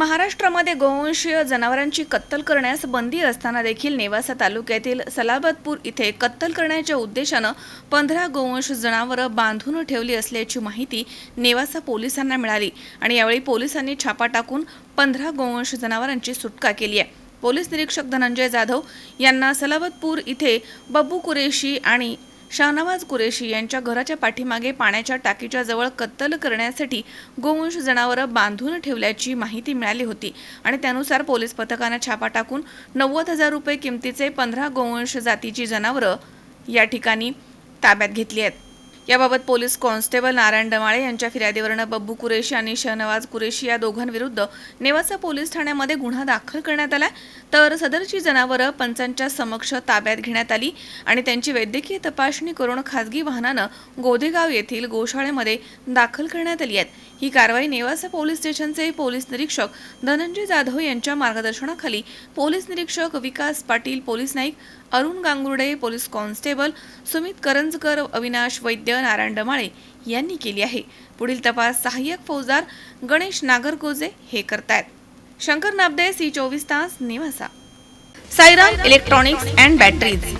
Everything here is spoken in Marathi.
महाराष्ट्रामध्ये गोवंशीय जनावरांची कत्तल करण्यास बंदी असताना देखील नेवासा तालुक्यातील सलाबतपूर इथे कत्तल करण्याच्या उद्देशानं पंधरा गोवंश जनावरं बांधून ठेवली असल्याची माहिती नेवासा पोलिसांना मिळाली आणि यावेळी पोलिसांनी छापा टाकून पंधरा गोवंश जनावरांची सुटका केली आहे. पोलीस निरीक्षक धनंजय जाधव यांना सलाबतपूर इथे बब्बू कुरेशी आणि शाहनवाज कुरेशी यांच्या घराच्या पाठीमागे पाण्याच्या टाकीच्या जवळ कत्तल करण्यासाठी गोवंश जनावरं बांधून ठेवल्याची माहिती मिळाली होती आणि त्यानुसार पोलीस पथकानं छापा टाकून नव्वद हजार रुपये किमतीचे पंधरा गोवंश जातीची जनावरं या ठिकाणी ताब्यात घेतली आहेत. याबाबत पोलीस कॉन्स्टेबल नारायण डमाळे यांच्या फिर्यादीवरनं बब्बू कुरेशी आणि शहनवाज कुरेशी या दोघांविरुद्ध नेवासा पोलीस ठाण्यामध्ये गुन्हा दाखल करण्यात आला तर सदरची जनावरं पंचांच्या समक्ष ताब्यात घेण्यात आली आणि त्यांची वैद्यकीय तपासणी करून खासगी वाहनानं गोधेगाव येथील गोशाळेमध्ये दाखल करण्यात आली आहेत. ही कारवाई नेवासा पोलीस स्टेशनचे पोलीस निरीक्षक धनंजय जाधव यांच्या मार्गदर्शनाखाली पोलीस निरीक्षक विकास पाटील पोलीस नाईक अरुण गांगुर्डे पोलीस कॉन्स्टेबल सुमित करंजकर अविनाश वैद्य नारायण डमाळे यांनी केली आहे. पुढील तपास सहाय्यक फौजदार गणेश नागरगोजे हे करतायत. शंकर नाबदे सी चोवीस तास Newasa. Sairam electronics and batteries.